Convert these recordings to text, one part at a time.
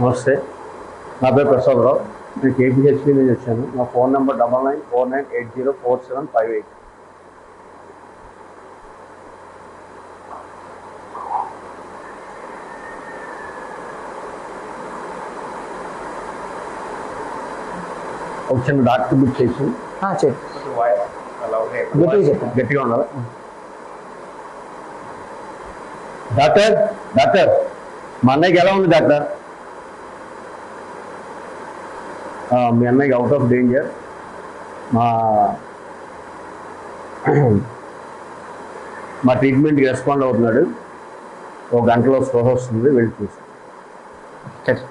నమస్తే. నా పేరు ప్రసాదరావు నేను కేపీహెచ్పీ నుంచి వచ్చాను. నా phone number double nine four nine eight zero four seven five eight. ఒక చిన్న డాక్టర్ బుక్ చేసి. గట్టిగా ఉండాలి? Doctor doctor. మా అన్నయ్యకి ఎలా ఉంది డాక్టర్ ఆ, మీ అన్నయ్యకి అవుట్ ఆఫ్ డేంజర్ మా మా ట్రీట్మెంట్కి రెస్పాండ్ అవుతున్నాడు. ఒక గంటలో స్పృహ వస్తుంది వెళ్ళి చూసి cut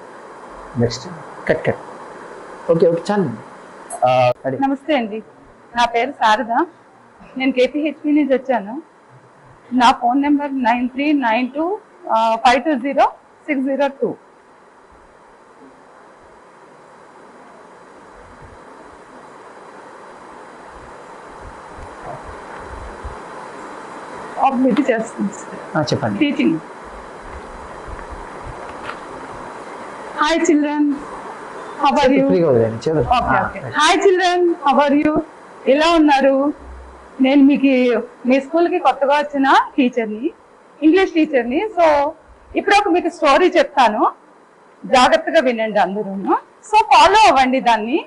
next cut cut okay okay చాలు. నమస్తే అండి. నా పేరు శారద. నేను కేపీహెచ్పి నుంచి వచ్చాను. నా phone number nine three nine two five two zero six zero two off చేస్తుంది. ఆ, చెప్పండి. Teaching hi children are you hi children are you ఎలా ఉన్నారు? నేను మీకు మీ స్కూల్కి కొత్తగా వచ్చిన టీచర్ని ఇంగ్లీష్ టీచర్ని సో ఇప్పుడు ఒక మీకు స్టోరీ చెప్తాను. జాగ్రత్తగా వినండి అందరూ సో ఫాలో అవ్వండి దాన్ని.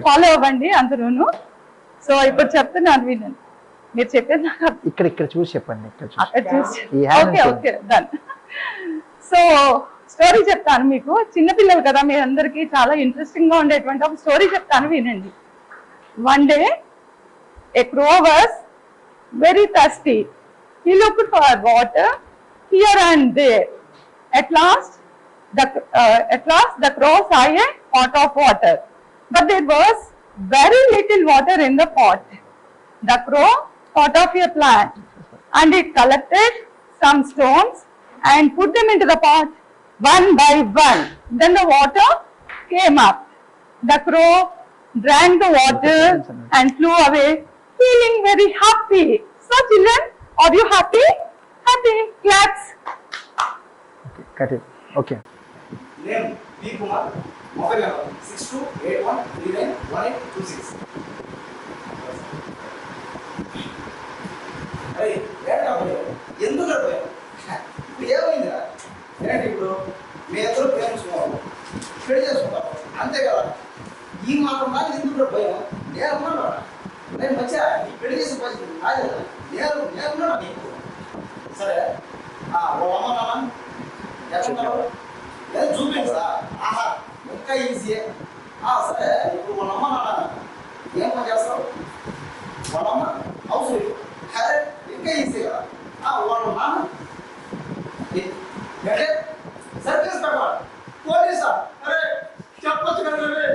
ఫాలో అవ్వండి అందరూను. సో ఇప్పుడు చెప్తున్నాను వినండి. మీరు చెప్పేది నాకు అర్థం. ఇక్కడ ఇక్కడ చూసి చెప్పండి ఇక్కడ చూసి. అక్కడ చూసి. ఈ hand ఓకే ఉంది. ఓకే డన్ సో స్టోరీ చెప్తాను మీకు. చిన్నపిల్లలు కదా మీ అందరికి చాలా ఇంట్రెస్టింగ్గా ఉండేటువంటి ఒక స్టోరీ చెప్తాను వినండి. One day a crow was very thirsty he look for water here and there at last the uh, at last the crow saw a pot of water. But there was very little water in the pot. The crow part of your plant and it collected some stones and put them into the pot one by one. Then the water came up. The crow drank the water and flew away feeling very happy. So children, are you happy? Happy. Claps. Okay, cut it. Okay. Name P. Kumar, mobile number 6281391826. అరే ఏంటా పోయావు? ఎందుకు పోయావు? ఇప్పుడు ఏమైందిరా? ఏంటి ఇప్పుడు? మీ ఇద్దరు ప్రేమించుకోవాలి పెళ్ళి చేసుకుంటాం. అంతే కదా? ఈ మాత్రం నాకు ఎందుకు భయం? నేను ఉన్నాను నేను మంచిగా ఈ పెళ్ళి చేసే పరిస్థితి నాది కదా. నేను నేనున్నాను నీకు? సరే ఆ, అమ్మ నాన్న ఎట్లున్నారు లేదు చూపించరా ఆహా ఇంకా ఈజీయే ఆ, సరే ఇప్పుడు వాళ్ళ అమ్మ నాన్న ఏం పని చేస్తావు? వాళ్ళ అమ్మ హౌస్ వైఫ్ అరే ఇంకా ఈజీ కదా ఆ, వాళ్ళ నాన్న ఏ- ఏంటే సర్వీస్ పెట్టాలి పోలీసా అరే చెప్పొచ్చు కదా రే.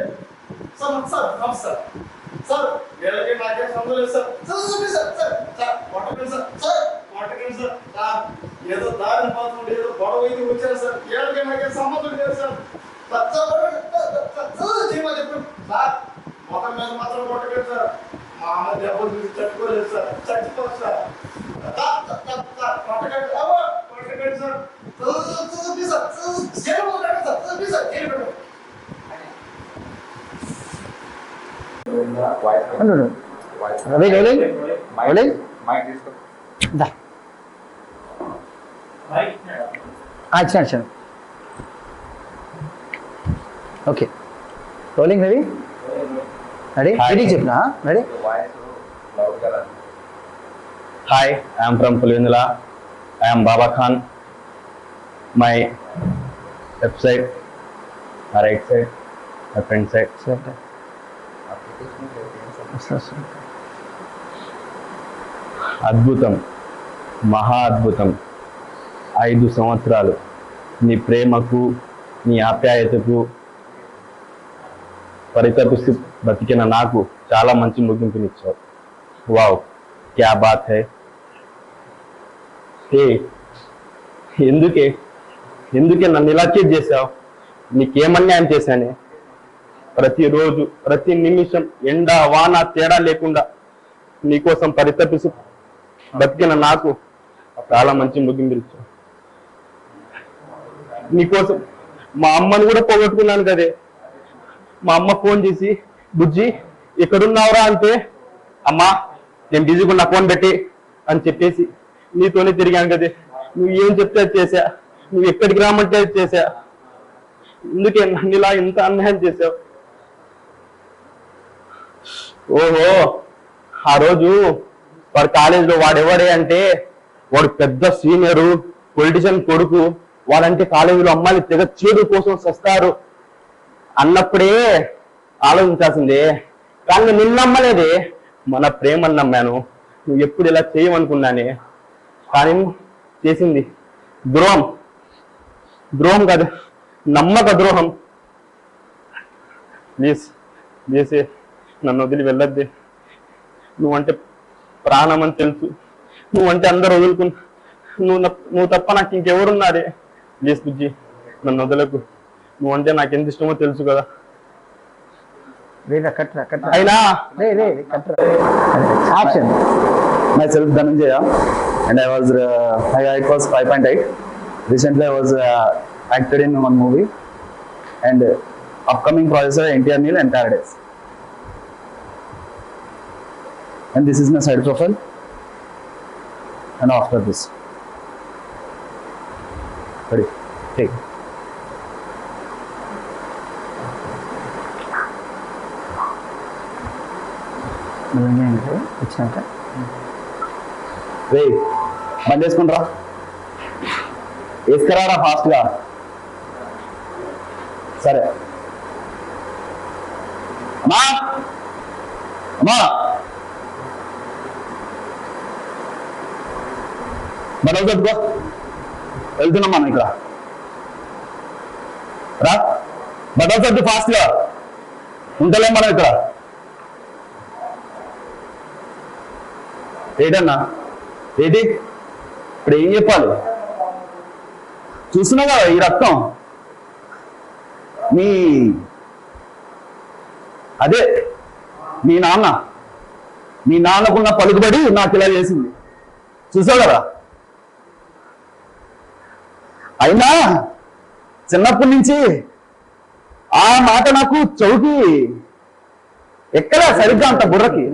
సార్ సార్ నమస్తే సార్ వీళ్ళకి నాకేం సంబంధం లేదు సార్ సార్ చూపి సార్ సార్ సార్ కొట్టకండి సార్ సార్ కొట్టకండి సార్ సార్ ఏదో దారిని పోతుండే ఏదో గొడవ ఇది వచ్చారు సార్ వీళ్ళకి నాకేం సంబంధం లేదు sir sir sir sir, sir, sir చేయమని చెప్పు సార్ ముఖం మీద మాత్రం కొట్టకండి సార్ మా అమ్మ దెబ్బలు చూసి తట్టుకోలేదు sir చచ్చిపోదు sir sir, sir, sir, sir, కొట్టకండి అవ్వ, కొట్టకండి sir sir, sir, sir, please sir sir, jail పెట్టండి sir sir, please sir jail పెట్టండి రవి రోలింగ్ రోలింగ్ దా. ఇచ్చాను ఇచ్చాను. Okay. Rolling Ravi ready Hi. Ready చెప్పినా? Ready hi I'm from Pulivendula I'm Baba Khan my left side right side నా front side. అద్భుతం. మహా అద్భుతం. ఐదు సంవత్సరాలు. నీ ప్రేమకు నీ ఆప్యాయతకు పరితపిస్తూ బతికిన నాకు చాలా మంచి ముగింపునిచ్చావు. వావ్ క్యా బాత్ హై. ఏ ఎందుకే? ఎందుకే నన్ను ఇలా చేసావు నీకేమన్యాయం చేశానే? ప్రతిరోజు ప్రతి నిమిషం ఎండ వాన తేడా లేకుండా నీకోసం పరితపిస్తూ బతికిన నాకు చాలా మంచి ముగింపు ఇచ్చావు నీకోసం మా అమ్మని కూడా పోగొట్టుకున్నాను కదే. మా అమ్మ ఫోన్ చేసి బుజ్జి ఎక్కడున్నావురా? అంటే అమ్మా నేను బిజీగా ఉన్నా ఫోన్ పెట్టి అని చెప్పేసి నీతోనే తిరిగాను కదే. నువ్వు ఏం చెప్తే అది చేసా నువ్వు ఎక్కడికి రామంటే అది చేసా ఎందుకే నన్ను ఇలా ఇంత అన్యాయం చేసావు ఓహో ఆ రోజు వాడు కాలేజీలో వాడు ఎవడే అంటే వాడు పెద్ద సీనియరు పొలిటిషియన్ కొడుకు వాళ్ళంటే కాలేజీలో అమ్మాయిలు తెగ చేదు కోసం సస్తారు అన్నప్పుడే ఆలోచించాల్సిందే. కానీ నిన్న నిన్ను నమ్మలేదే. మన ప్రేమను నమ్మాను. నువ్వు ఎప్పుడు ఇలా చేయమనుకున్నానే. కానీ చేసింది. ద్రోహం. ద్రోహం కాదు నమ్మక ద్రోహం. ప్లీజ్ చేసే నన్ను వదిలి వెళ్ళొద్దే. నువ్వంటే ప్రాణం అని తెలుసు. నువ్వంటే అందరు వదులుకున్నా నువ్వు నువ్వు తప్ప నాకు ఇంకెవరున్నారే? ప్లీజ్ బుజ్జి నన్ను వదలకు. నువ్వంటే నాకు ఎంత ఇష్టమో తెలుసు కదా. రేరా కట్రా కట్రా అయినా రే రే. కట్రా action myself Dhananjaya and I was uh, my height was 5.8. Recently I was uh, acted in one And this is my side profile. And after this. Ready? Take. వచ్చినాక రే బంద్ చేసుకుంటారా వేసుకురారా ఫాస్ట్గా సరే అమ్మా అమ్మా బట్టలు కట్టుకో వెళ్తున్నాం మనం ఇక్కడ. రా. బట్టలు కట్టు ఫాస్ట్గా ఉంటలేం మనం ఇక్కడ. ఏంటన్నా? ఏంటి? ఇప్పుడు ఏం చెప్పాలి? చూస్తున్నావు కదా ఈ రక్తం. మీ అదే మీ నాన్న. మీ నాన్నకున్న పలుకుబడి నాకు ఇలా చేసింది. చూసావు కదా? అయినా చిన్నప్పటి నుంచి ఆ మాట నాకు చౌకి. ఎక్కడ సరిగ్గా అంత బుర్రకి?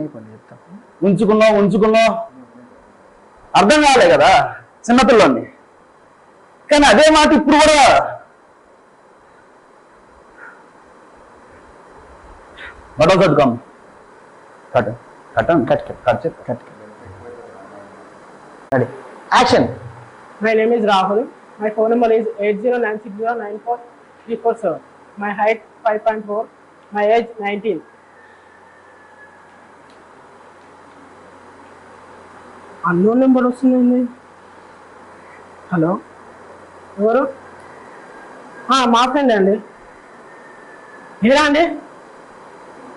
ఉంచుకున్నావు ఉంచుకున్నావు. అర్థం కాలే కదా చిన్నపిల్లని. కానీ అదే మాట ఇప్పుడు కూడా బట్టలు కట్టుకోం కట్ కట్టం cut cut cut cut ready action My name is Rahul. My phone number is 809609434. My height 5.4. My age 19. Unknown number వస్తుంది హలో ఎవరు? ఆ, మా ఫ్రెండ్ అండి? ఏరా అండి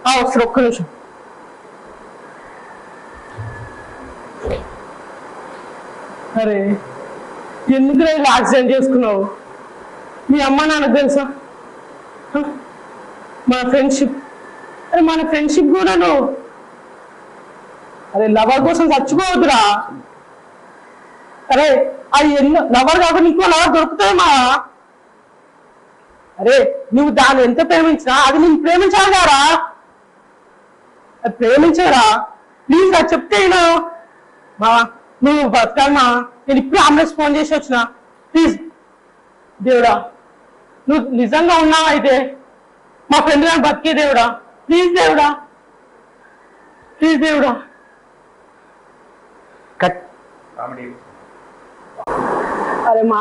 ఆ, వస్తారు ఒక్క నిమిషం. అరే. ఎందుకు ఇలా యాక్సిడెంట్ చేసుకున్నావు? మీ అమ్మ నాన్నకు తెలుసా? మన ఫ్రెండ్షిప్ అరే మన ఫ్రెండ్షిప్ కూడా నువ్వు అరే లవర్ కోసం చచ్చిపోవద్దురా. అరే అది ఎన్నో లవర్ కాకుండా ఇంకో లవర్ దొరుకుతాయమ్మా అరే నువ్వు దాన్ని ఎంత ప్రేమించినా అది నేను ప్రేమించాలి కారా అది ప్రేమించారా? ప్లీజ్ నాకు చెప్తే నేను మా నువ్వు బతకమ్మా నేను ఇప్పుడు అంబులెన్స్ ఫోన్ చేసి వచ్చిన. ప్లీజ్. దేవుడా నువ్వు నిజంగా ఉన్నావా అయితే? మా ఫ్రెండ్ గారు బతికే దేవుడా? ప్లీజ్ దేవుడా. ప్లీజ్ దేవుడా. కట్. అరే మా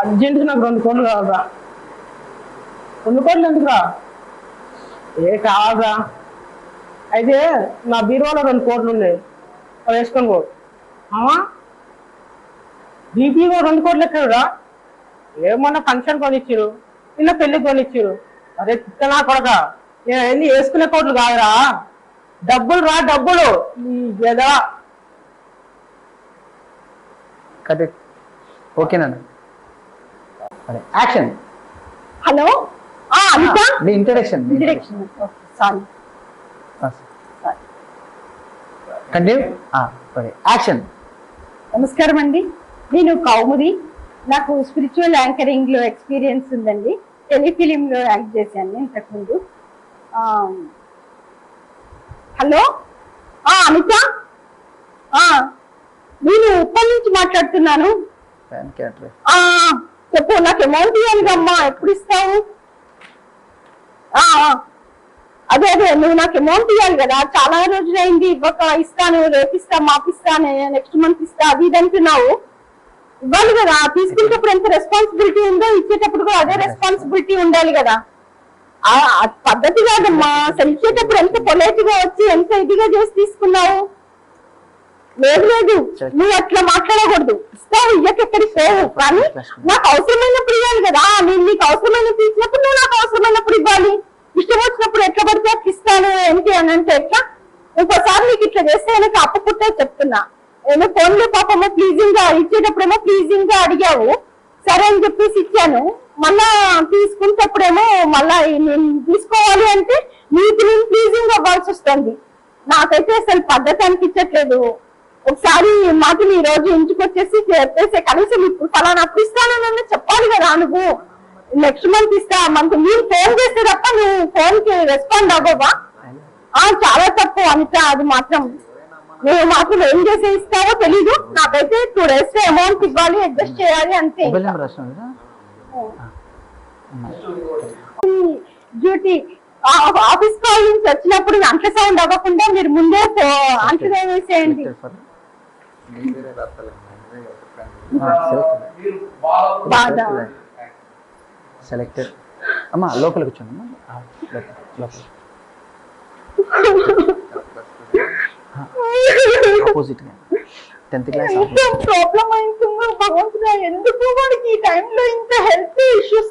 అర్జెంట్ నాకు రెండు కోట్లు కావాలరా. రెండు కోట్లు ఎందుకురా? ఏ కావాలరా? అయితే నా బీరువాలో రెండు కోట్లు ఉన్నాయి. అవి వేసుకొని పో. అమ్మా బీపీఓ రెండు కోట్లు ఎక్కడురా ఏమన్నా ఫంక్షన్ కొనిచ్చిరు నిన్న పెళ్ళి కొనిచ్చిరు అరే తిక్కనా కొడక. నేను వేసుకునే కోట్లు కాదురా. డబ్బులు రా డబ్బులు. ఈ ఓకేనా రెడీ యాక్షన్. హలో? ఆ Anitha introduction introduction. Sorry. Continue action నమస్కారం అండి నేను కౌముది. నాకు స్పిరిచువల్ యాంకరింగ్లో ఎక్స్పీరియన్స్ ఉందండి. టెలిఫిలిం లో యాక్ట్ చేశాను ఇంతకుముందు. హలో? ఆ, నేను ఉప్పల్ నుంచి మాట్లాడుతున్నాను? చెప్పు నాకు అమౌంట్ ఇవ్వాలి అమ్మా. ఎప్పుడు ఇస్తావు. అదే అదే నువ్వు నాకు అమౌంట్ ఇవ్వాలి కదా చాలా రోజులైంది ఇవ్వక ఇస్తాను రేపు ఇస్తా మాపిస్తాను నెక్స్ట్ మంత్ ఇస్తా అది ఇది అంటున్నావు. ఇవ్వాలి కదా తీసుకునేటప్పుడు ఎంత రెస్పాన్సిబిలిటీ ఉందో ఇచ్చేటప్పుడు కూడా అదే రెస్పాన్సిబిలిటీ ఉండాలి కదా. ఆ పద్ధతి కాదమ్మా అసలు ఇచ్చేటప్పుడు ఎంత పొలైట్గా వచ్చి ఎంత ఇదిగా చేసి తీసుకున్నావు? లేదు లేదు నువ్వు అట్లా మాట్లాడకూడదు. ఇస్తావు ఇయ్యక ఎక్కడికి పోవు కానీ నాకు అవసరమైనప్పుడు ఇవ్వాలి కదా నేను నీకు అవసరమైనప్పుడు ఇచ్చినప్పుడు నువ్వు నాకు అవసరమైనప్పుడు ఇవ్వాలి. ఇష్టం వచ్చినప్పుడు ఎట్లా పడితే ఇస్తాను ఏంటి అని అంటే ఎట్లా? ఇంకోసారి నీకు ఇట్లా చేస్తే నాకు అప్పు పుట్టే చెప్తున్నా. ఏమో ఫోన్లో పాపము ప్లీజింగ్గా ఇచ్చేటప్పుడేమో ప్లీజింగ్గా అడిగావు. సరే అని చెప్పేసి ఇచ్చాను. మళ్ళా తీసుకునేటప్పుడేమో మళ్ళా నేను తీసుకోవాలి అంటే నీకు నేను ప్లీజింగ్ అవ్వాల్సి వస్తుంది. నాకైతే అసలు పద్ధతి అనిపించట్లేదు. ఒకసారి మాకు నీ ఈ రోజు ఇంటికి వచ్చేసి చెప్పేసి కనీసం ఇప్పుడు ఫలానా అప్పుడు ఇస్తానని చెప్పాలి కదా నువ్వు నెక్స్ట్ మంత్ ఇస్తా మంత్ నేను ఫోన్ చేస్తే తప్ప నువ్వు ఫోన్కి రెస్పాండ్ అవ్వవా? చాలా తప్పు అనిత అది మాత్రం. నువ్వు మాకు ఏం చేసి ఇస్తావో తెలీదు. నాకైతే టూ డేస్ అమౌంట్ ఇవ్వాలి అడ్జస్ట్ చేయాలి అంతే. డ్యూటీ ఆఫీస్ కాల్ నుంచి వచ్చినప్పుడు అంట్ల సౌండ్ అవ్వకుండా మీరు ముందే అంట్లు వేసేయండి సెలెక్టెడ్ అమ్మా లోపలికి వచ్చాను లోపల ఆపోజిట్ టెన్త్ క్లాస్ ప్రాబ్లం అవుతుందో భగవంతుడా ఎందుకు వాడికి ఈ టైంలో ఇంత హెల్త్ ఇష్యూస్